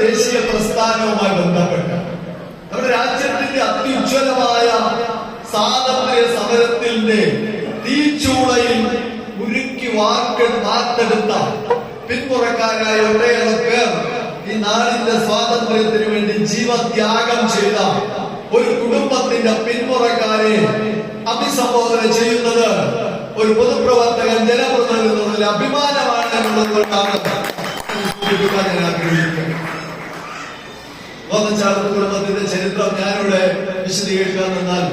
ദേശീയ പ്രസ്ഥാനവുമായി ബന്ധപ്പെട്ട് നമ്മുടെ രാജ്യത്തിന്റെ അത്യുജ്വലമായ സ്വാതന്ത്ര്യ സമരത്തിന്റെ തീച്ചൂളയിൽ ഉരുക്കി വാക്ക് വാർത്തെടുത്ത പിന്മുറക്കാരായ ഒട്ടേറെ പേർ ഈ നാടിന്റെ സ്വാതന്ത്ര്യത്തിന് വേണ്ടി ജീവത്യാഗം ചെയ്ത ഒരു കുടുംബത്തിന്റെ പിന്മുറക്കാരെ അഭിസംബോധന ചെയ്യുന്നത് ഒരു പൊതുപ്രവർത്തകൻ ജനപ്രതിനിധി അഭിമാനമാണ് എന്നുള്ളതുകൊണ്ടാണ് ഞാൻ ആഗ്രഹിക്കുന്നത്. കുടുംബത്തിന്റെ ചരിത്രം ഞാനിവിടെ വിശദീകരിക്കാൻ നിന്നാൽ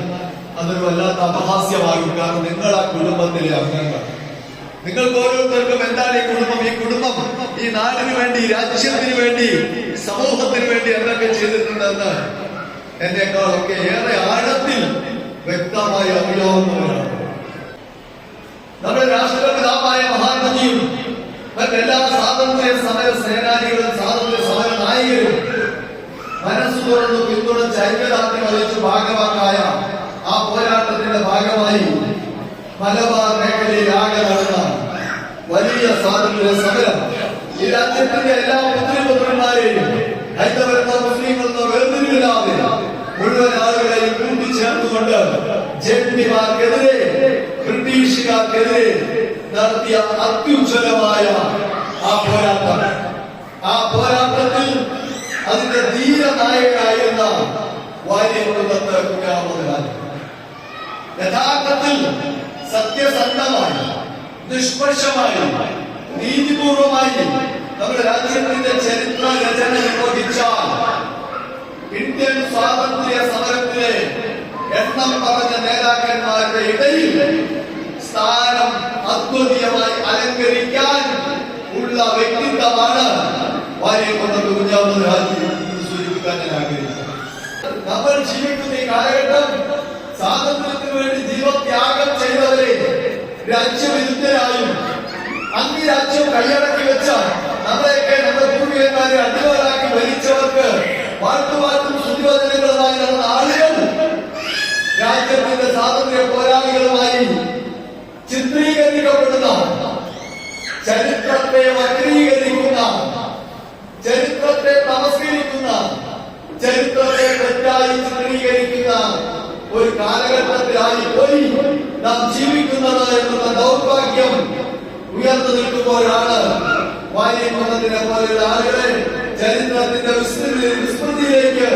അതൊരു വല്ലാത്ത അപഹാസ്യമാകും. കാരണം നിങ്ങൾ ആ കുടുംബത്തിലെ അംഗങ്ങൾ. നിങ്ങൾക്ക് ഓരോരുത്തർക്കും എന്താണ് ഈ കുടുംബം? ഈ കുടുംബം ഈ നാടിന് വേണ്ടി രാജ്യത്തിന് വേണ്ടി സമൂഹത്തിന് വേണ്ടി എന്തൊക്കെ ചെയ്തിട്ടുണ്ടെന്ന് എന്നെക്കാളൊക്കെ ഏറെ ആഴത്തിൽ വ്യക്തമായി അറിയാവുന്നവരാണ്. നമ്മുടെ രാഷ്ട്രപിതാവായ മഹാത്മജിയും മറ്റെല്ലാ സ്വാതന്ത്ര്യ സമര സേനാനികളും സ്വാതന്ത്ര്യ സമര നായകരും മനസ്സ് തുറന്നു പിന്തുണച്ച് ഐക്യദാർഢ്യം അറിയിച്ച് ഭാഗമാക്കായ ആ പോരാട്ടത്തിന്റെ ഭാഗമായി മലബാർ മേഖലയിൽ ആകെ നടന്ന വലിയ സ്വാതന്ത്ര്യ സമരം ഈ രാജ്യത്തിന്റെ എല്ലാ പുത്രിപുത്രന്മാരെയും ഹൈന്ദവരെന്നോ മുസ്ലിങ്ങളെന്നോ വേർതിരിവില്ലാതെ മുഴുവൻ ആളുകളെയും കൂട്ടിച്ചേർത്തുകൊണ്ട് ജന്മിമാർക്കെതിരെ ബ്രിട്ടീഷുകാർക്കെതിരെ നടത്തിയ അത്യുജ്വലമായ ആ പോരാട്ടം. ആ പോരാട്ടത്തിൽ അതിന്റെ ധീരനായകനായിരുന്ന വാര്യകുടുംബത്ത് കുഞ്ഞാമോദാൻ യഥാർത്ഥത്തിൽ സത്യസന്ധമായി നിഷ്പക്ഷമായി നീതിപൂർവമായി നമ്മുടെ രാജ്യത്തിന്റെ ചരിത്ര രചന നിർവഹിച്ചാൽ ഇന്ത്യൻ സ്വാതന്ത്ര്യ സമരത്തിലെ എണ്ണം പറഞ്ഞ നേതാക്കന്മാരുടെ ഇടയിൽ സ്ഥാനം അദ്വിതീയമായി അലങ്കരിക്കാൻ ഉള്ള വ്യക്തിത്വമാണ് വാര്യകൊണ്ടത് കുഞ്ഞാമത് രാജ്യം എന്ന് സൂചിപ്പിക്കാൻ ഞാൻ ആഗ്രഹിക്കുന്നു നമ്മൾ ജീവിക്കുന്ന ഈ കാലഘട്ടം സ്വാതന്ത്ര്യത്തിന് വേണ്ടി ജീവത്യാഗം ചെയ്തവരെ രാജ്യവിരുദ്ധരായും അന്യ രാജ്യം കൈയടക്കി വെച്ച നമ്മളെയൊക്കെ നമ്മുടെ പൂർവികന്മാരെ അടിമകളാക്കി ഭരിച്ചവർക്ക് വാട്ടുപാട്ടും ശുദ്ധിവചനങ്ങളുമായി നടന്ന ആളുകൾ രാജ്യത്തിന്റെ സ്വാതന്ത്ര്യ പോരാളികളുമായി ചിത്രീകരിക്കപ്പെടുന്ന ചരിത്രത്തെ വക്രീകരിക്കുന്ന ചരിത്രത്തെ തമസ്കരിക്കുന്ന ചരിത്രത്തെ തെറ്റായി ചിത്രീകരിക്കുന്ന ഒരു കാലഘട്ടത്തിലായി പോയി നാം ജീവിക്കുന്നത് എന്നുള്ള ദൗർഭാഗ്യം ഉയർന്നു നിൽക്കുമ്പോഴാണ് വാര്യകുന്നതിനെ പോലെയുള്ള ആളുകളെ ചരിത്രത്തിന്റെ വിസ്മൃതി വിസ്മൃതിയിലേക്ക്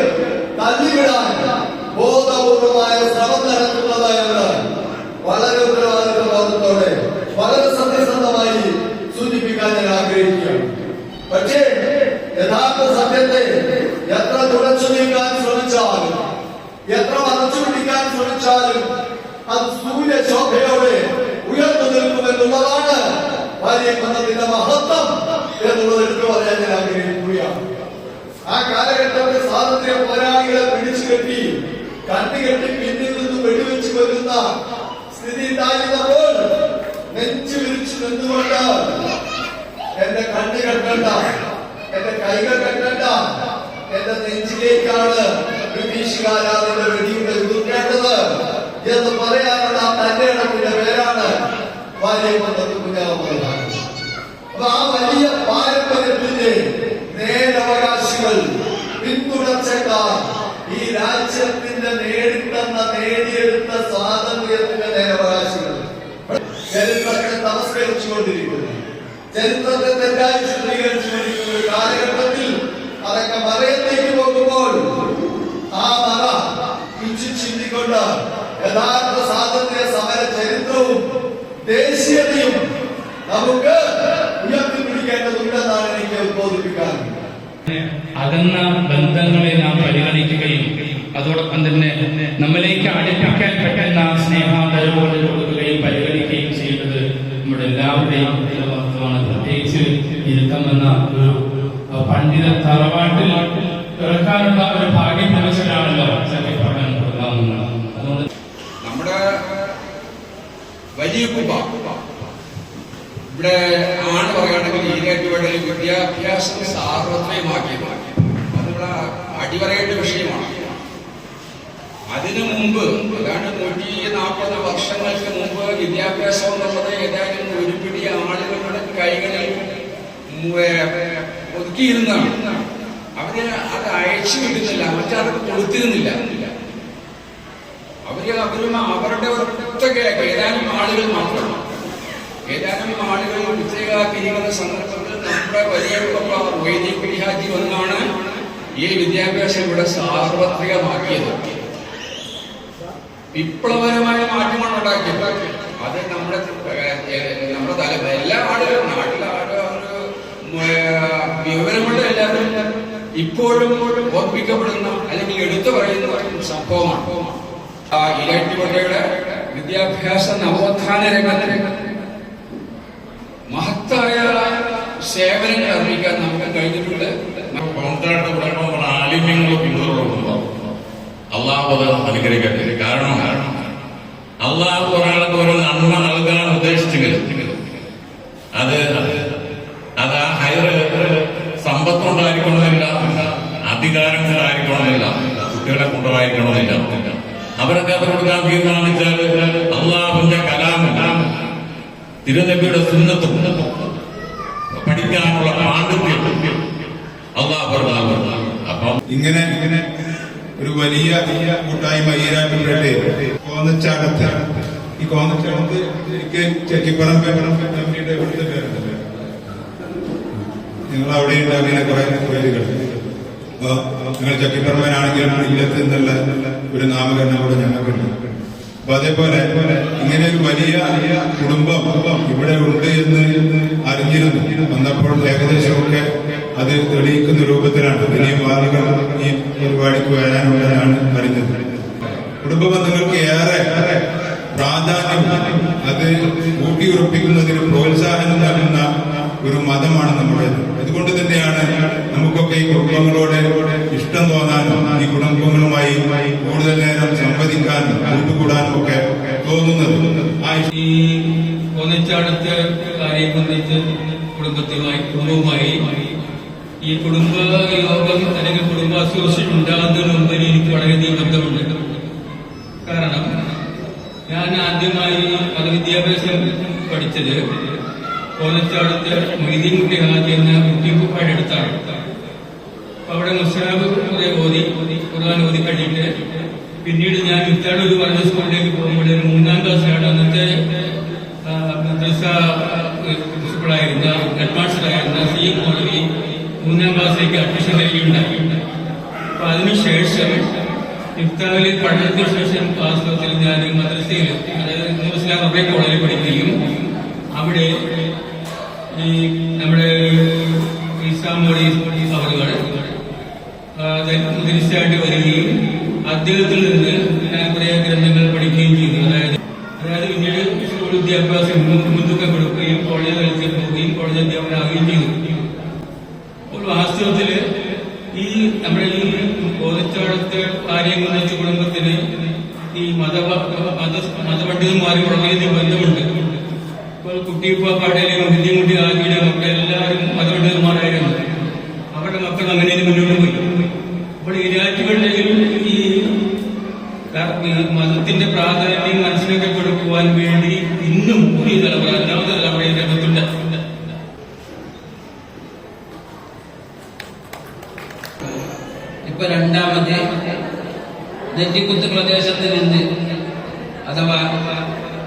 തള്ളിവിടാൻ ബോധപൂർവമായ ശ്രമം നടത്തുന്നതായാണ് വളരെ ഉത്തരവാദിത്വ ബോധത്തോടെ വളരെ സത്യസന്ധമായി സൂചിപ്പിക്കാൻ ഞാൻ ആഗ്രഹിക്കുകയാണ്. പക്ഷേ യഥാർത്ഥ സത്യത്തെ എത്ര തുടച്ചു നീക്കാൻ ശ്രമിച്ചാലും എത്ര മറച്ചു പിടിക്കാൻ ശ്രമിച്ചാലും അത് സൂര്യശോഭയോടെ ഉയർന്നു നിൽക്കുമെന്നുള്ളതാണ് വാര്യകുന്നത്തിന്റെ മഹത്വം എന്നുള്ളത് എടുത്തു പറയാൻ ഞാൻ ആഗ്രഹിക്കുകയാണ്. ആ കാലഘട്ടത്തിൽ സ്വാതന്ത്ര്യ പോരാളികളെ പിടിച്ചു കെട്ടി കണ്ടുകെട്ടി പിന്നിൽ നിന്ന് വെടിവെച്ച് വരുന്ന സ്ഥിതി ഉണ്ടായിരുന്നപ്പോൾ നെഞ്ചു വിരിച്ചു നിന്നുകൊണ്ട് എന്റെ കണ്ണ് കെട്ടണ്ട എന്റെ കൈകൾ കെട്ടണ്ട. എന്റെ നെഞ്ചിലേക്കാണ് ബ്രിട്ടീഷുകാരാതിന്റെ വെടിയുടെ ഉതിർക്കേണ്ടത് എന്ന് പറയാനുള്ള തന്റെ ഇടത്തിന്റെ പേരാണ് അപ്പൊ ആ വലിയ പാരമ്പര്യത്തിന്റെ നേരവകാശികൾ പിന്തുടർച്ചക്കാർ ഈ രാജ്യത്തിന്റെ നേടിത്തന്ന നേടിയെടുത്ത സ്വാതന്ത്ര്യത്തിന്റെ നേരവകാശികൾ. ചരിത്രത്തെ തമസ്കരിച്ചുകൊണ്ടിരിക്കുന്നു. ചരിത്രത്തെ തെറ്റായി ചിത്രീകരിച്ചുകൊണ്ടിരിക്കുന്ന ഒരു കാലഘട്ടത്തിൽ അതൊക്കെ മറയത്തേക്ക് പോകുമ്പോൾ ആ മറ പിച്ചു ചിന്തിക്കൊണ്ട് യഥാർത്ഥ സ്വാതന്ത്ര്യ സമര ചരിത്രവും ദേശീയതയും നമുക്ക് ഉയർത്തിപ്പിടിക്കേണ്ടതുണ്ടെന്നാണ് എനിക്ക് ഉദ്ബോധിപ്പിക്കാൻ അകന്ന ബന്ധങ്ങളെ നാം പരിഗണിക്കുകയും അതോടൊപ്പം തന്നെ നമ്മിലേക്ക് അടുപ്പിക്കാൻ പറ്റുന്ന സ്നേഹാദരവുകൾ കൊടുക്കുകയും പരിഗണിക്കുകയും ചെയ്യുന്നത് നമ്മുടെ എല്ലാവരുടെയും ഉത്തരവാദിത്വമാണ് പ്രത്യേകിച്ച് ഇരുത്തം എന്ന ഒരു പണ്ഡിത തറവാട്ടിൽ പിറക്കാനുള്ള ഒരു ഭാഗ്യം ലഭിച്ചവരാണല്ലോ കൊടുക്കാവുന്നത്. അതുകൊണ്ട് നമ്മുടെ വലിയ കുമ്പ ഇവിടെ ആണ് പറയുകയാണെങ്കിൽ ഈരാറ്റുപേട്ടയിൽ വിദ്യാഭ്യാസം സാർവത്രികമാക്കിയത്. നമ്മുടെ അടിവരയേണ്ട വിഷയമാണ്. അതിനു മുമ്പ് ഏതാണ്ട് നൂറ്റി നാൽപ്പത് വർഷങ്ങൾക്ക് മുമ്പ് വിദ്യാഭ്യാസം എന്നുള്ളത് ഏതായാലും ഒരു പിടി ആളുകളുടെ കൈകളിൽ ഒതുക്കിയിരുന്നാണ് അവർ അത് അയച്ചു വിടുന്നില്ല മറ്റത് കൊടുത്തിരുന്നില്ല. അവർ അവരും അവരുടെ ഒറ്റ ഏതാനും ആളുകൾ മാത്രം. ഏതാനും ആളുകൾ വിജയകാക്കിയിരിക്കുന്ന സന്ദർഭത്തിൽ നമ്മുടെ വലിയ വൈദ്യ ഹാജി വന്നാണ് ഈ വിദ്യാഭ്യാസം ഇവിടെ സാർവത്രികമാക്കിയത്. വിപ്ലവകരമായ മാറ്റമാണ് ഉണ്ടാക്കിയത്. അത് നമ്മുടെ നമ്മുടെ തല എല്ലാ ആളുകളും നാട്ടിലെ എല്ലാവരും ഇപ്പോഴും ഓർപ്പിക്കപ്പെടുന്ന അല്ലെങ്കിൽ എടുത്തു പറയുന്ന സംഭവമാണ്. ഇരട്ടിക്കൊണ്ടയുടെ വിദ്യാഭ്യാസ നവോത്ഥാന രംഗത്ത് മഹത്തായ സേവനങ്ങൾ അറിയിക്കാൻ നമുക്ക് കഴിഞ്ഞിട്ടുണ്ട് കോൺട്രാക്ട് കുടുംബങ്ങൾ ആലിമ്യങ്ങൾ പിന്തുടരുന്നു അള്ളാഹു അത് അനുഗ്രഹിക്കട്ടെ. കാരണം അള്ളാഹു ഒരാൾക്ക് ഒരു നന്മ നൽകാൻ ഉദ്ദേശിച്ചെങ്കിൽ അത് അത് ആ ഹൈറ് സമ്പത്ത് കൊണ്ടായിരിക്കണമെന്നില്ല അധികാരം കൊണ്ടായിരിക്കണമെന്നില്ല കുട്ടികളെ കൊണ്ടായിരിക്കണമെന്നില്ല അവരൊക്കെ അത് കൊടുക്കാൻ തീരുമാനിച്ചാൽ അള്ളാഹുവിന്റെ കലാം തിരുനബിയുടെ സുന്നത്തും പഠിക്കാനുള്ള പാണ്ഡിത്യം അള്ളാഹു അപ്പം ഇങ്ങനെ ഇങ്ങനെ ഒരു വലിയ കൂട്ടായ്മ ഈരാറ്റുപേട്ടെ കോന്നച്ചാടത്ത് ഈ കോന്നച്ചാടത്ത് എനിക്ക് ചെക്കിപ്പറമ്പ് കമ്മിയുടെ ഇവിടുത്തെ പേരുണ്ടല്ലേ. നിങ്ങൾ അവിടെ ഉണ്ടാക്കിയ കുറെ പേരുകൾ അപ്പൊ നിങ്ങൾ ചക്കിപ്പറമ്പനാണെങ്കിലാണ് ഇല്ലത്ത് എന്നുള്ള ഒരു നാമകരണം കൂടെ ഞങ്ങൾക്കുണ്ട്. അപ്പൊ അതേപോലെ ഇങ്ങനെ ഒരു വലിയ കുടുംബം ഇവിടെ ഉണ്ട് എന്ന് അറിഞ്ഞിരുന്നു. വന്നപ്പോൾ ഏകദേശമൊക്കെ അത് തെളിയിക്കുന്ന രൂപത്തിലാണ്. ഇനിയും ആളുകൾ ഈ പരിപാടിക്ക് വരാനുള്ളതാണ് അറിഞ്ഞത് കുടുംബ ബന്ധങ്ങൾക്ക് ഏറെ പ്രാധാന്യം അത് ഊട്ടിയുറപ്പിക്കുന്നതിന് പ്രോത്സാഹനം നൽകുന്ന ഒരു മതമാണ് നമ്മുടേത്. അതുകൊണ്ട് തന്നെയാണ് നമുക്കൊക്കെ ഈ കുടുംബങ്ങളോട് ഇഷ്ടം തോന്നാനും ഈ കുടുംബങ്ങളുമായി കൂടുതൽ നേരം സംവദിക്കാനും കൂട്ടുകൂടാനും ഒക്കെ തോന്നുന്നത്. ഈ ഒന്നിച്ചടുത്ത് കാര്യം ബന്ധിച്ച് കുടുംബത്തുമായി കുടുംബവുമായി ഈ കുടുംബ യോഗം അല്ലെങ്കിൽ കുടുംബ അസോസിയേഷൻ ഉണ്ടാകുന്നതിന് മുമ്പ് എനിക്ക് വളരെയധികം ബന്ധമുണ്ട് കാരണം ഞാൻ ആദ്യമായി മതവിദ്യാഭ്യാസം പഠിച്ചത് കോലച്ചാടത്ത് മൊയ്തീൻകുട്ടി ഹാജി എന്ന കുട്ടിക്കുപ്പാട് അടുത്താണ്. അപ്പൊ അവിടെ മുസ്ലാബ് കുറെ ഓതി ഖുർആൻ ഓതി കഴിഞ്ഞിട്ട് പിന്നീട് ഞാൻ വിത്താടൂർ പറഞ്ഞ സ്കൂളിലേക്ക് പോകുമ്പോൾ മൂന്നാം ക്ലാസ്സിലാണ് അന്നത്തെ പ്രിൻസിപ്പളായിരുന്ന ഹെഡ് മൗലവി മൂന്നാം ക്ലാസ്സിലേക്ക് അഡ്മിഷൻ നൽകിയിട്ടുണ്ടായി അപ്പൊ അതിനുശേഷം ഇഫ്താറിലെ പഠനത്തിന് ശേഷം വാസ്തവത്തിൽ ഞാൻ മദ്രസയിൽ അതായത് മുസ്ലാം അബ്ബെ കോളേജിൽ പഠിക്കുകയും അവിടെ ഈ നമ്മുടെ ഈസാമോടി അവരുകൾ മുതിരിച്ചായിട്ട് വരികയും അദ്ദേഹത്തിൽ നിന്ന് ഞാൻ കുറേ ഗ്രന്ഥങ്ങൾ പഠിക്കുകയും ചെയ്തു. അതായത് അതായത് പിന്നീട് സ്കൂൾ വിദ്യാഭ്യാസം മുൻ- മുൻതൂക്കം കൊടുക്കുകയും കോളേജ് തലത്തിൽ പോവുകയും കോളേജ് അധ്യാപകനാവുകയും ചെയ്തു. വാസ്തവത്തിൽ ഈ നമ്മുടെ ഈ ബോധത്തോടത്തെ കാര്യങ്ങൾ വെച്ച് കുടുംബത്തിന് ഈ മത മത മതപണ്ഡിതന്മാരും വളരെയധികം ബന്ധമുണ്ട്. ഇപ്പോൾ കുട്ടിപ്പാപ്പാടയിലെ മുഹിദ്യൻകുട്ടി ആകിയുടെ മക്കൾ എല്ലാവരും മതപണ്ഡിതന്മാരായിരുന്നു അവരുടെ മക്കൾ അങ്ങനെ മുന്നോട്ട് പോയി അപ്പോൾ ഇരാറ്റുകളുടെ ഈ ക- മതത്തിന്റെ പ്രാധാന്യം മനസ്സിലാക്കി കൊടുക്കുവാൻ വേണ്ടി ഇന്നും പുതിയ തലമുറ രണ്ടാമത്തെ തലമുറ ഈ രംഗത്തുണ്ട് ഇപ്പൊ രണ്ടാമത് നെറ്റിക്കുത്ത് പ്രദേശത്ത് നിന്ന് അഥവാ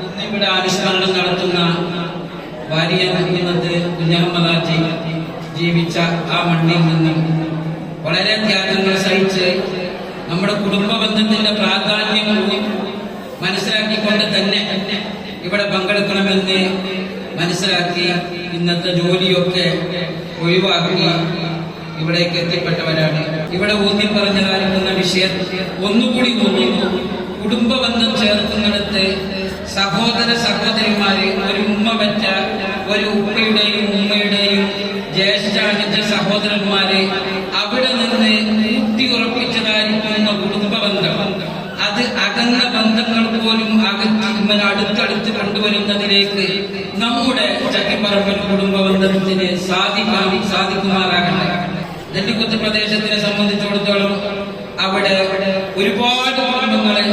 ഇന്നിവിടെ അനുസ്മരണം നടത്തുന്ന ഭാര്യ ഇന്നത്ത് കുഞ്ഞഹമ്മദാജി ജീവിച്ച ആ മണ്ണിൽ നിന്നും വളരെ ത്യാഗങ്ങൾ സഹിച്ച് നമ്മുടെ കുടുംബ ബന്ധത്തിന്റെ പ്രാധാന്യം മനസ്സിലാക്കിക്കൊണ്ട് തന്നെ ഇവിടെ പങ്കെടുക്കണമെന്ന് മനസ്സിലാക്കി ഇന്നത്തെ ജോലിയൊക്കെ ഒഴിവാക്കി ഇവിടേക്ക് എത്തിപ്പെട്ടവരാണ്. ഇവിടെ ഊന്നി പറഞ്ഞതായിരിക്കുന്ന വിഷയം ഒന്നുകൂടി ഊന്നി കുടുംബ ബന്ധം ചേർക്കുന്നിടത്ത് സഹോദര സഹോദരിമാര് ഒരു ഉമ്മ പറ്റ ഒരു ഉപ്പയുടെയും ഉമ്മയുടെയും ജ്യേഷ്ഠാനുജ സഹോദരന്മാര് അവിടെ നിന്ന് ഊട്ടി ഉറപ്പിച്ചതായിരിക്കുന്ന കുടുംബ ബന്ധം അത് അകന്ന ബന്ധങ്ങൾ പോലും ഇങ്ങനെ അടുത്തടുത്ത് കണ്ടുവരുന്നതിലേക്ക് നമ്മുടെ ചക്കിപ്പറമ്പൻ കുടുംബ ബന്ധത്തിന് സാധിക്കാൻ സാധിക്കുമാറാകട്ടെ. നെല്ലിക്കുത്ത് പ്രദേശത്തിനെ സംബന്ധിച്ചിടത്തോളം അവിടെ ഒരുപാട് കുടുംബങ്ങളെ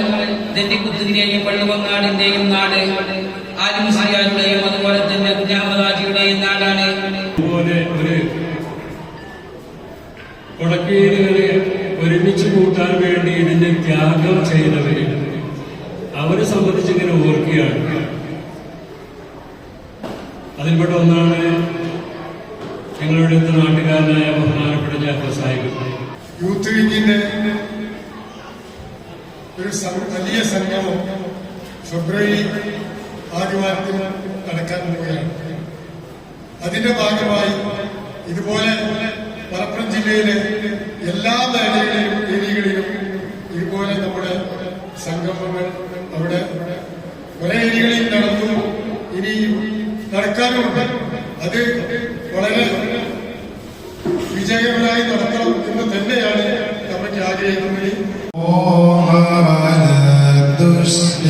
നെല്ലിക്കുത്തിന്റെയും പള്ളുവങ്ങാടിന്റെയും നാട്. ആലിമുസിയാരുടെയും അതുപോലെ തന്നെ കുഞ്ഞാമദാജിയുടെയും നാടാണ്. ഒരുമിച്ച് കൂട്ടാൻ വേണ്ടി വേണ്ടി ത്യാഗം ചെയ്തവര് അവരെ സംബന്ധിച്ച് ഇങ്ങനെ ഓർക്കുകയാണ്. അതിൽപ്പെട്ട ഒന്നാണ് ഞങ്ങളുടെ അടുത്ത നാട്ടുകാരനായ ബഹുമാനപ്പെട്ട ജാഫർ സാഹിബ്. യൂത്ത് ലീഗിന്റെ ഒരു വലിയ സംഗമം ഫെബ്രുവരി ആദ്യവാരത്തിൽ നടക്കാൻ പോവുകയാണ്. അതിന്റെ ഭാഗമായി ഇതുപോലെ മലപ്പുറം ജില്ലയിലെ എല്ലാ മേഖലകളിലും ഏരിയകളിലും ഇതുപോലെ നമ്മുടെ സംഗമങ്ങൾ അവിടെ പല ഏരിയകളിൽ നടന്നു. ഇനി നടക്കാനുണ്ട്. അത് വളരെ വിജയകരമായി നടത്തണം എന്ന് തന്നെയാണ് കമ്മിറ്റി ആഗ്രഹിക്കുന്നത്. ഓ ദുഷ്ട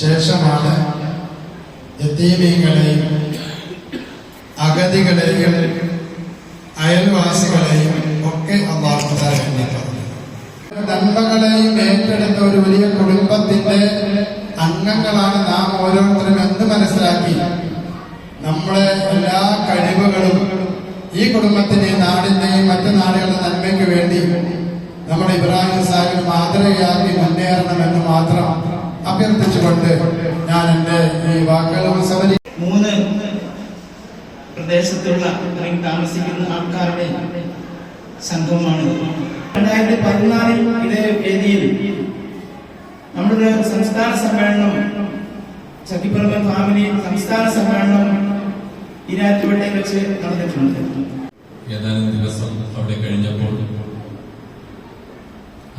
ശേഷമാണ് യത്തീമീങ്ങളെയും അഗതികളെയും അയൽവാസികളെയും ഒക്കെ നന്മകളെയും ഏറ്റെടുത്ത ഒരു വലിയ കുടുംബത്തിന്റെ അംഗങ്ങളാണ് നാം ഓരോരുത്തരും എന്ന് മനസ്സിലാക്കി നമ്മളെ എല്ലാ കഴിവുകളും ഈ കുടുംബത്തിന്റെയും നാടിന്റെയും മറ്റു നാടുകളുടെ നന്മയ്ക്ക് വേണ്ടി നമ്മുടെ ഇബ്രാഹിം സാഹിബ് മാതൃകയാക്കി മുന്നേറണമെന്ന് മാത്രം അഭ്യർത്ഥിച്ചുകൊണ്ട് ഞാൻ എന്റെ ഈ വാക്കുകൾ ഉപസമരി മൂന്ന് പ്രദേശത്തുള്ള അല്ലെങ്കിൽ താമസിക്കുന്ന ആൾക്കാരുടെ സംഘമാണ്. രണ്ടായിരത്തി പതിനാലിൽ ഇതേ വേദിയിൽ നമ്മുടെ സംസ്ഥാന സമ്മേളനം ചക്കിപ്പുറമൻ ഫാമിലി സംസ്ഥാന സമ്മേളനം ഇരാറ്റുപേട്ടയിൽ വെച്ച് നടന്നിട്ടുണ്ട്. ഏതാനും ദിവസം അവിടെ കഴിഞ്ഞപ്പോൾ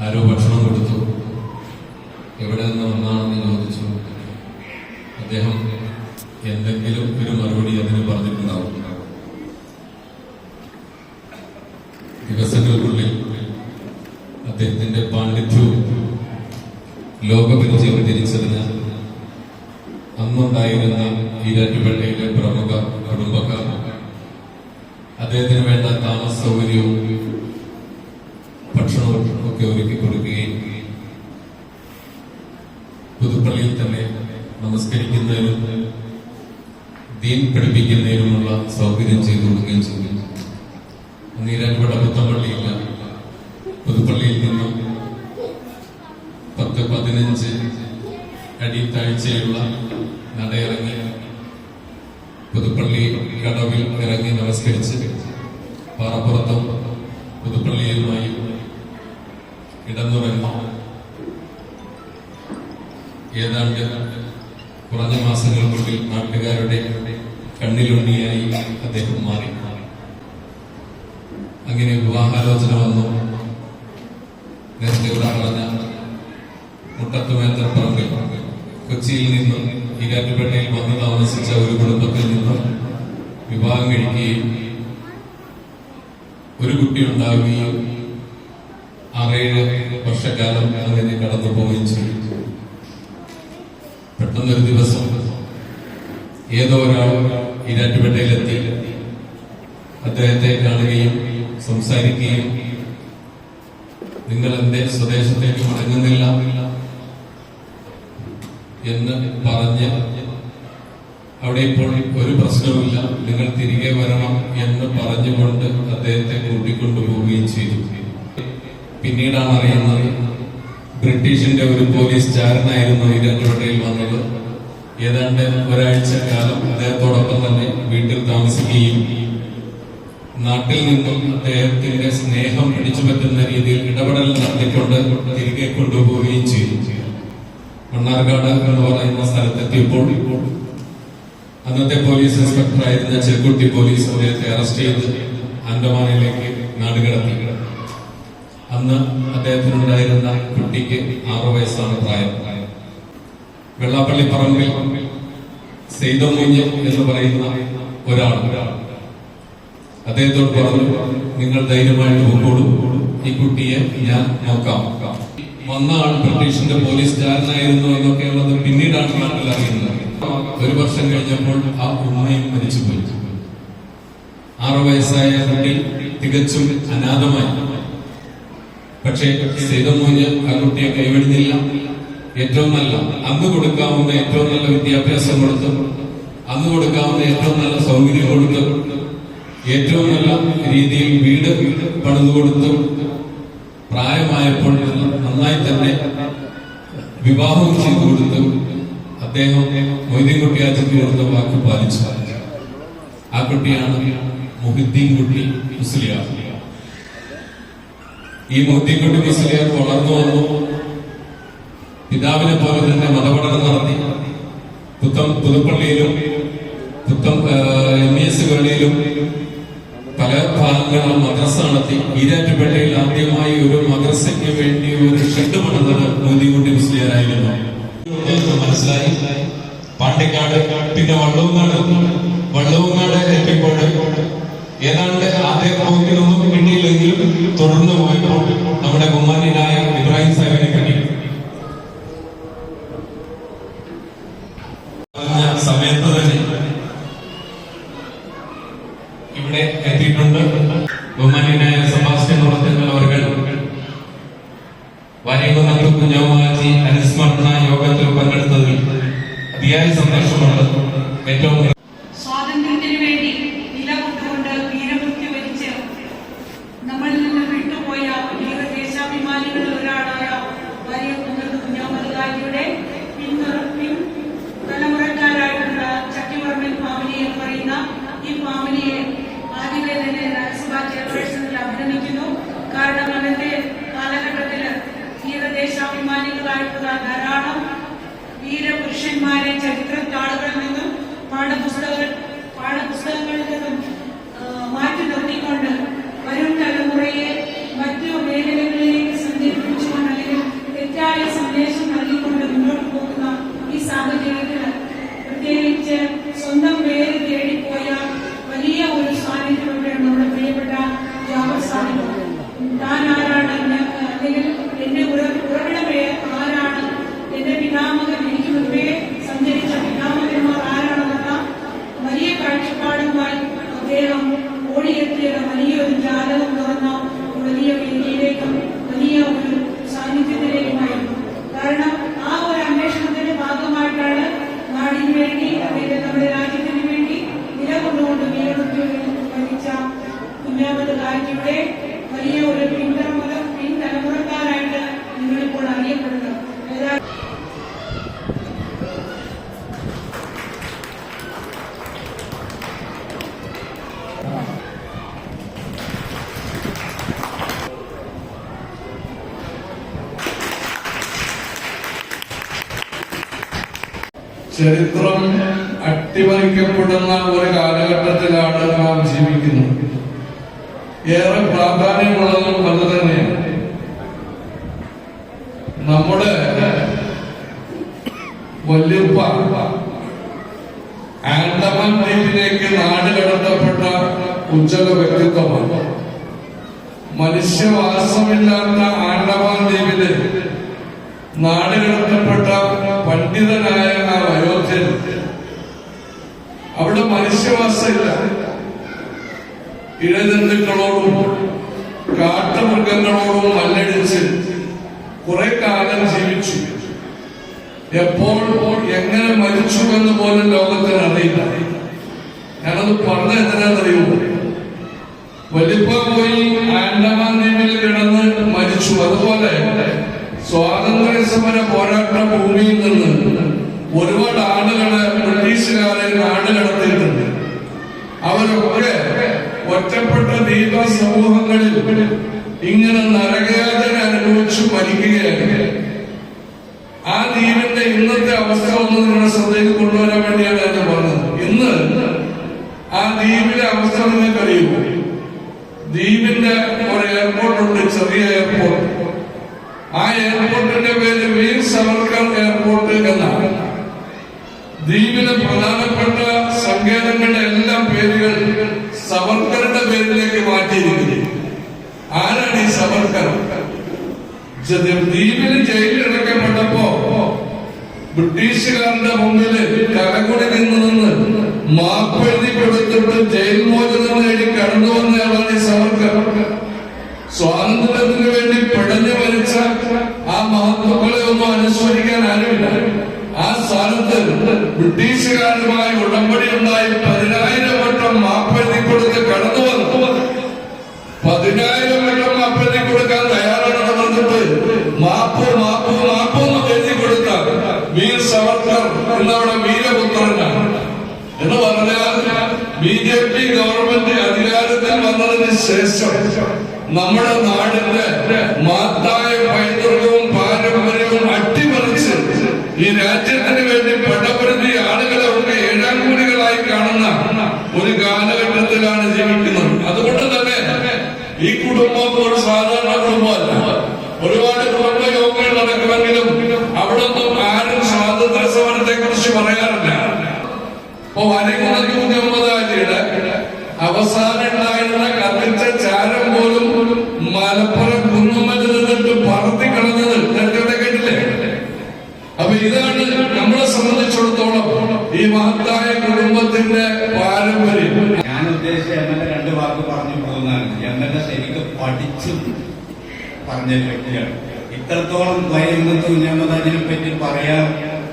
ആരോ ഭക്ഷണം കൊടുത്തു. എവിടെ നിന്ന് വന്നാണെന്ന് ചോദിച്ചു അദ്ദേഹം എന്തെങ്കിലും ഒരു മറുപടി അതിന് പറഞ്ഞിട്ടുണ്ടാവും ദിവസങ്ങൾക്കുള്ളിൽ അദ്ദേഹത്തിന്റെ പാണ്ഡിത്യവും ലോകപരിചയം തിരിച്ചറിഞ്ഞ അന്നുണ്ടായിരുന്ന ഈരാറ്റുപേട്ടയിലെ പ്രമുഖ കുടുംബക്കാർ അദ്ദേഹത്തിന് വേണ്ട താമസ സൗകര്യവും ഭക്ഷണവും ഒക്കെ ഒരുക്കി കൊടുക്കുകയും പുതുപ്പള്ളിയിൽ തന്നെ നമസ്കരിക്കുന്നതിനും ദീൻ പഠിപ്പിക്കുന്നതിനുമുള്ള സൗകര്യം ചെയ്തു. കൊടുക്കുകയും ചെയ്തു നീരാൻകോട്ട പുത്തപ്പള്ളിയില്ല പുതുപ്പള്ളിയിൽ നിന്നും പത്ത് പതിനഞ്ച് അടി താഴ്ചയുള്ള നടയിറങ്ങി പുതുപ്പള്ളി കടവിൽ ഇറങ്ങി നമസ്കരിച്ച് പാറപ്പുറത്തും പുതുപ്പള്ളിയിലുമായി ഏതാണ്ട് കുറഞ്ഞ മാസങ്ങൾക്കുള്ളിൽ നാട്ടുകാരുടെ കണ്ണിലുണ്ണിയായി അദ്ദേഹം മാറി. അങ്ങനെ വിവാഹാലോചന വന്നു. നേരത്തെ പറഞ്ഞ മുട്ടത്തുമേത്തപ്പറമ്പിൽ കൊച്ചിയിൽ നിന്നും ഈരാറ്റുപേട്ടയിൽ വന്ന് താമസിച്ച ഒരു കുടുംബത്തിൽ നിന്നും വിവാഹം കഴിക്കുകയും ഒരു കുട്ടി ഉണ്ടാവുകയും ആറേഴ് വർഷക്കാലം അങ്ങനെ കടന്നു പോവുകയും ചെയ്തു. പെട്ടെന്നൊരു ദിവസം ഏതോ ഒരാൾ ഈരാറ്റുപേട്ടയിലെത്തി അദ്ദേഹത്തെ കാണുകയും സംസാരിക്കുകയും നിങ്ങൾ എന്റെ സ്വദേശത്തേക്ക് മടങ്ങുന്നില്ല എന്ന് പറഞ്ഞ് അവിടെ ഇപ്പോൾ ഒരു പ്രശ്നവുമില്ല. നിങ്ങൾ തിരികെ വരണം എന്ന് പറഞ്ഞുകൊണ്ട് അദ്ദേഹത്തെ കൂട്ടിക്കൊണ്ടുപോവുകയും ചെയ്തു. പിന്നീടാണ് അറിയുന്നത് ബ്രിട്ടീഷിന്റെ ഒരു പോലീസ് ചാരനായിരുന്നു ഈരാറ്റുപേട്ടയിൽ വന്നത്. ഏതാണ്ട് ഒരാഴ്ച കാലം അദ്ദേഹത്തോടൊപ്പം തന്നെ വീട്ടിൽ താമസിക്കുകയും നാട്ടിൽ നിന്നും അദ്ദേഹത്തിന്റെ സ്നേഹം പിടിച്ചു പറ്റുന്ന രീതിയിൽ ഇടപെടൽ നടത്തിക്കൊണ്ട് തിരികെ കൊണ്ടുപോവുകയും ചെയ്തു. മണ്ണാർക്കാട് എന്ന് പറയുന്ന സ്ഥലത്തെത്തിയപ്പോൾ അന്നത്തെ പോലീസ് ഇൻസ്പെക്ടർ ആയിരുന്ന ചെറുകുട്ടി പോലീസ് അദ്ദേഹത്തെ അറസ്റ്റ് ചെയ്ത് ആൻഡമാനിലേക്ക് നാടുകടത്തി. അന്ന് അദ്ദേഹത്തിനുണ്ടായിരുന്ന കുട്ടിക്ക് ആറു വയസ്സാണ് പ്രായം. വെള്ളാപ്പള്ളി പറമ്പിൽ സെയ്തമൂഞ്ഞ് എന്ന് പറയുന്ന ഒരാൾ. അദ്ദേഹത്തോട് പറഞ്ഞു നിങ്ങൾ ധൈര്യമായിട്ട് പോകോളൂ ഈ കുട്ടിയെ ഞാൻ നോക്കാം. വന്ന ആൾ ബ്രിട്ടീഷിന്റെ പോലീസ് ചാരനായിരുന്നു എന്നൊക്കെ ഉള്ളത് പിന്നീടാണ് നാട്ടിൽ അറിയുന്നത്. ഒരു വർഷം കഴിഞ്ഞപ്പോൾ ആ ഉമ്മയും മരിച്ചുപോയി. ആറു വയസ്സായ കുട്ടി തികച്ചും അനാഥമായി. പക്ഷേ സീതമൂഞ്ഞ് ആ കുട്ടിയെ കൈവിടുന്നില്ല. ഏറ്റവും നല്ല അന്ന് കൊടുക്കാവുന്ന ഏറ്റവും നല്ല വിദ്യാഭ്യാസം കൊടുത്തു അന്ന് കൊടുക്കാവുന്ന ഏറ്റവും നല്ല സൗകര്യം കൊടുത്തു ഏറ്റവും നല്ല രീതിയിൽ വീട് പണിതു കൊടുത്തു പ്രായമായപ്പോൾ നന്നായി തന്നെ വിവാഹം ചെയ്തു കൊടുത്തു അദ്ദേഹം മൊയ്തീൻകുട്ടി അച്ഛൻ കൊടുത്ത വാക്ക് പാലിച്ചു. ആ കുട്ടിയാണ് മുഹിദ്ദീൻ കുട്ടി മുസ്ലിയാർ. ഈ മുഹിദ്ദീൻകുട്ടി മുസ്ലിയാർ വളർന്നു വന്നു. പിതാവിനെ പോലെ തന്നെ മതപഠനം നടത്തി. പുത്തം പുതുപ്പള്ളിയിലും പുത്തം എം എസ് പള്ളിയിലും പല ഭാഗങ്ങളിലും മദ്രസ നടത്തി. ഈരാറ്റുപേട്ടയിൽ ആദ്യമായി ഒരു മദ്രസയ്ക്ക് വേണ്ടി ഒരു ഷെഡ് പണിതത് മോദികുട്ടി മുസ്ലിയാരായിരുന്നു. മനസ്സിലായി. പാണ്ടിക്കാട് പിന്നെ വള്ളവുങ്ങാട് വള്ളവുങ്ങാട് എത്തിയപ്പോൾ ഏതാണ്ട് ആദ്യ പോക്കിനൊന്നും കിട്ടിയില്ലെങ്കിലും തുടർന്ന് പോയപ്പോൾ നമ്മുടെ ബഹുമാന്യനായ ഇബ്രാഹിം സാഹിബിനെ കിട്ടി സമയത്ത് തന്നെ ഇവിടെ എത്തിയിട്ടുണ്ട് ബഹുമാന്യനായ സെബാസ്റ്റ്യൻ ഉറത്തങ്ങൾ അവർ വാര്യകുന്നത്ത് കുഞ്ഞാമാജി അനുസ്മരണ യോഗത്തിൽ പങ്കെടുത്തതിൽ അതിയായ സന്തോഷമുണ്ട്. ഏറ്റവും Uh, my രണ്ടാമത്തെ ദാരിദ്ര്യയുടെ വലിയ ഒരു പിൻതലമുറ പിൻതലമുറക്കാരായിട്ട് നിങ്ങളിപ്പോൾ അറിയപ്പെടുന്നു. ചരിത്രം അട്ടിമറിക്കപ്പെടുന്ന ഒരു കാലഘട്ടത്തിലാണ് നാം ജീവിക്കുന്നത്. ഏറെ പ്രാധാന്യമുള്ളതും അത് തന്നെയാണ്. നമ്മുടെ വല്യപ്പ ആൻഡമാൻ ദ്വീപിലേക്ക് നാട് കടത്തപ്പെട്ട വ്യക്തിത്വമാണ്. മനുഷ്യവാസമില്ലാത്ത ആൻഡമാൻ ദ്വീപിൽ നാട് കടത്തപ്പെട്ട പണ്ഡിതനായ ആ അയോധ്യൻ. അവിടെ മനുഷ്യവാസമില്ല. ഇഴജന്തുക്കളോടും കാട്ടുമൃഗങ്ങളോടും മല്ലടിച്ച് കുറെ കാലം ജീവിച്ചു. എപ്പോൾ എങ്ങനെ മരിച്ചു എന്ന് പോലും ലോകത്തിന് അറിയില്ല ഞാനത് പറഞ്ഞ എന്തിനാണെന്നറിയോ വലിപ്പ പോയി ആൻഡമാൻ ദ്വീപിൽ കിടന്ന് മരിച്ചു. അതുപോലെ സ്വാതന്ത്ര്യ സമര പോരാട്ട ഭൂമിയിൽ നിന്ന് ഒരുപാട് ആളുകളെ ബ്രിട്ടീഷുകാരെ നാട് കടത്തിയിട്ടുണ്ട് അവരൊക്കെ ഒറ്റപ്പെട്ട ദ്വീപ സമൂഹങ്ങളിൽ ഇങ്ങനെ നരകയാതന അനുഭവിച്ചു മരിക്കുകയാണ്. ആ ദ്വീപിന്റെ ഇന്നത്തെ അവസ്ഥ ഒന്ന് നിങ്ങളുടെ ശ്രദ്ധയിൽ കൊണ്ടുവരാൻ വേണ്ടിയാണ് ഞാൻ പറഞ്ഞത്. ഇന്ന് ആ ദ്വീപിലെ അവസ്ഥ നിങ്ങൾക്ക് അറിയുമോ ദ്വീപിന്റെ ഒരു എയർപോർട്ട് ഉണ്ട് ചെറിയ എയർപോർട്ട് ആ എയർപോർട്ടിന്റെ പേര് വീർ സവർക്കർ എയർപോർട്ട് എന്നാണ്. ദ്വീപിലെ പ്രധാനപ്പെട്ട സവർക്കറുടെ പേരിലേക്ക് മാറ്റിയിരിക്കുന്നു. ആരാണ് ഈ സവർക്കർ? ദ്വീപിൽ ജയിലിൽ അടക്കപ്പെട്ടപ്പോ ബ്രിട്ടീഷുകാരുടെ മുമ്പിൽ കരകുടി നിന്ന് നിന്ന് മാപ്പ് എഴുതി കൊടുത്തിട്ട് ജയിൽ മോചനം നേടി വന്നതിന് ശേഷം നമ്മുടെ നാടിന്റെ മാത്തായ പൈതൃകവും പാരമ്പര്യവും അട്ടിമറിച്ച് ഈ രാജ്യത്തിന് വേണ്ടി പടപരുതി ആളുകളെ ഒക്കെ ഏഴാം കൂലികളായി കാണുന്ന ഒരു കാലഘട്ടത്തിലാണ് ജീവിക്കുന്നത്. അതുകൊണ്ട് തന്നെ ഈ കുടുംബം ഒരു സാധാരണ കുടുംബമല്ല. ഒരുപാട് കുടുംബയോഗങ്ങൾ നടക്കുമെങ്കിലും അവിടെ ആരും സ്വാതന്ത്ര്യ സമരത്തെ കുറിച്ച് പറയാറില്ല ഇപ്പൊ വരകുന്നതി മുഹമ്മദാലിയുടെ അവസാനം ഉണ്ടായിരുന്ന കത്തിച്ച ചാരം പോലും മലപ്പുറം കുന്നുമൽ നിന്നിട്ട് പറത്തി കളഞ്ഞത് നേരത്തെ കേട്ടില്ലേ അപ്പൊ ഇതാണ് നമ്മളെ സംബന്ധിച്ചിടത്തോളം ഈ മഹത്തായ കുടുംബത്തിന്റെ പാരമ്പര്യം ഞാൻ ഉദ്ദേശിച്ച എം എൽ എ രണ്ട് വാക്ക് പറഞ്ഞു പോകുന്നതാണ് എനിക്ക് പഠിച്ചു പറഞ്ഞ വ്യക്തിയാണ്. ഇത്രത്തോളം വൈകുന്നത്ത് കുഞ്ഞമ്മദാജിനെ പറ്റി പറയാൻ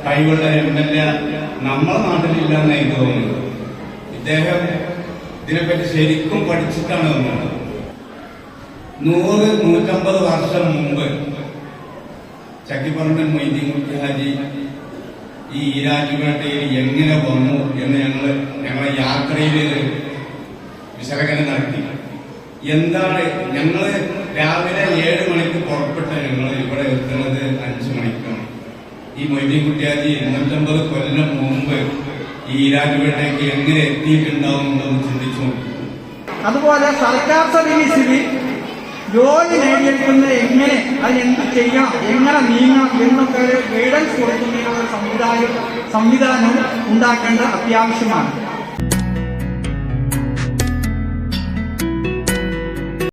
കഴിവുള്ള എം എൽ എ നമ്മളെ നാട്ടിലില്ല എന്ന് എനിക്ക് തോന്നുന്നത് ഇദ്ദേഹം ഇതിനെപ്പറ്റി ശരിക്കും പഠിച്ചിട്ടാണ് വന്നത്. നൂറ് നൂറ്റമ്പത് വർഷം മുമ്പ് ചക്കിപ്പറമ്പൻ മൊയ്തീൻ ഹാജി ഈ ഈരാറ്റുപേട്ടയിൽ എങ്ങനെ വന്നു എന്ന് ഞങ്ങൾ ഞങ്ങളെ യാത്രയിൽ വിശകലനം നടത്തി. എന്താണ് ഞങ്ങൾ രാവിലെ ഏഴ് മണിക്ക് പുറപ്പെട്ട ഞങ്ങൾ ഇവിടെ എത്തുന്നത് അഞ്ചു മണിക്കാണ്. ഈ മൊയ്തീൻ കുട്ടിയാജി എണ്ണൂറ്റമ്പത് കൊല്ലം മുമ്പ് ഈ ഈരാറ്റുപേട്ടയ്ക്ക് എങ്ങനെ എത്തിയിട്ടുണ്ടാവും ചിന്തിച്ചു അതുപോലെ സർക്കാർ സർവീസിൽ ജോലി നേടിയെടുക്കുന്ന എങ്ങനെ അതിനെന്ത് ചെയ്യണം എങ്ങനെ നീങ്ങണം എന്നൊക്കെ ഗൈഡൻസ് കൊടുക്കുന്നതിനുള്ള സംവിധാനം സംവിധാനം ഉണ്ടാക്കേണ്ടത് അത്യാവശ്യമാണ്.